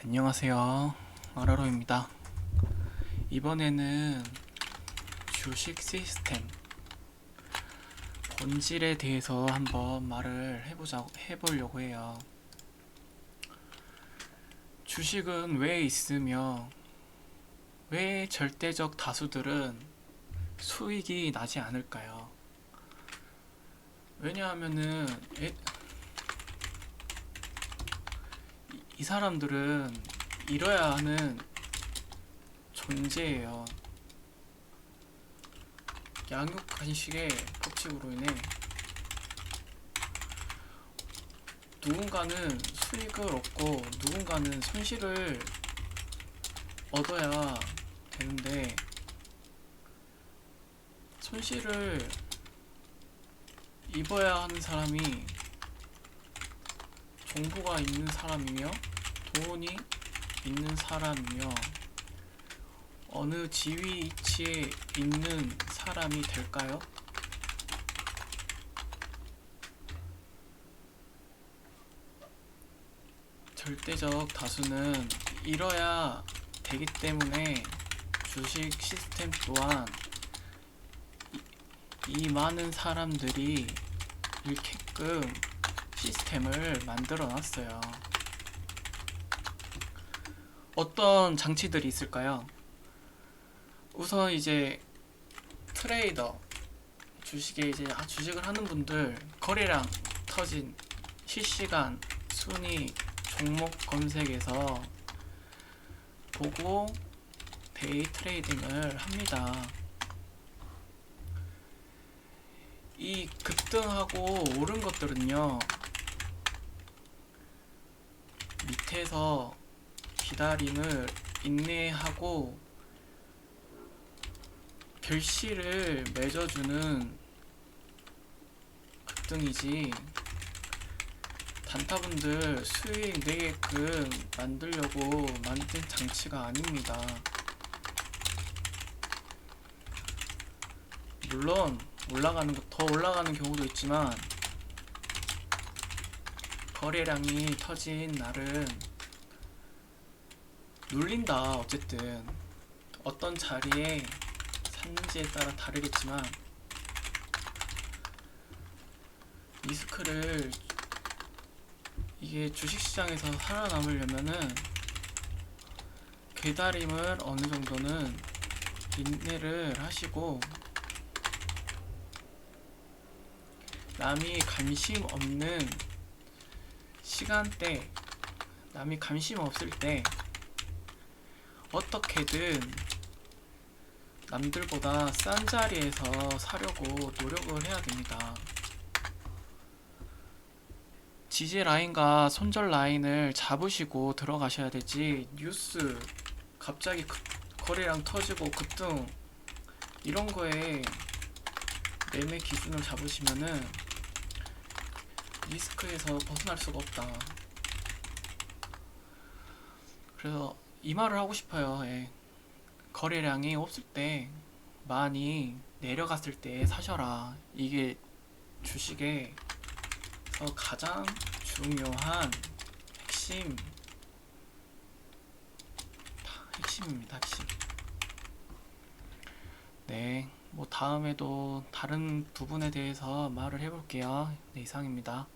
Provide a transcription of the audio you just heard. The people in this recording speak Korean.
안녕하세요. 아라로입니다. 이번에는 주식 시스템 본질에 대해서 한번 말을 해보자 해보려고 해요. 주식은 왜 있으며 왜 절대적 다수들은 수익이 나지 않을까요? 왜냐하면은 에- 이- 이 사람들은 잃어야 하는 존재예요. 양육 간식의 법칙으로 인해 누군가는 수익을 얻고 누군가는 손실을 얻어야 되는데 손실을 입어야 하는 사람이 정보가 있는 사람이며 돈이 있는 사람이며 어느 지위 위치에 있는 사람이 될까요? 절대적 다수는 잃어야 되기 때문에 주식 시스템 또한 이, 이 많은 사람들이 잃게끔 시스템을 만들어 놨어요. 어떤 장치들이 있을까요? 우선 이제 트레이더 주식에 이제 아, 주식을 하는 분들 거래량 터진 실시간 순위 종목 검색에서 보고 데이 트레이딩을 합니다. 이 급등하고 오른 것들은요 밑에서 기다림을 인내하고 결실을 맺어주는 급등이지 단타분들 수익 내게끔 만들려고 만든 장치가 아닙니다. 물론 올라가는 거- 더 올라가는 경우도 있지만 거래량이 터진 날은 눌린다 어쨌든. 어떤 자리에 샀는지에 따라 다르겠지만 리스크를 이게 주식시장에서 살아남으려면은 괴다림을 어느 정도는 인내를 하시고 남이 관심 없는 시간대 남이 관심 없을 때 어떻게든 남들보다 싼 자리에서 사려고 노력을 해야 됩니다. 지지 라인과 손절 라인을 잡으시고 들어가셔야 되지 뉴스 갑자기 급, 거래량 터지고 급등 이런 거에 매매 기준을 잡으시면은 리스크에서 벗어날 수가 없다. 그래서 이 말을 하고 싶어요. 예. 거래량이 없을 때 많이 내려갔을 때 사셔라. 이게 주식의 어, 가장 중요한 핵심 핵심입니다. 핵심. 네, 뭐 다음에도 다른 부분에 대해서 말을 해볼게요. 네, 이상입니다.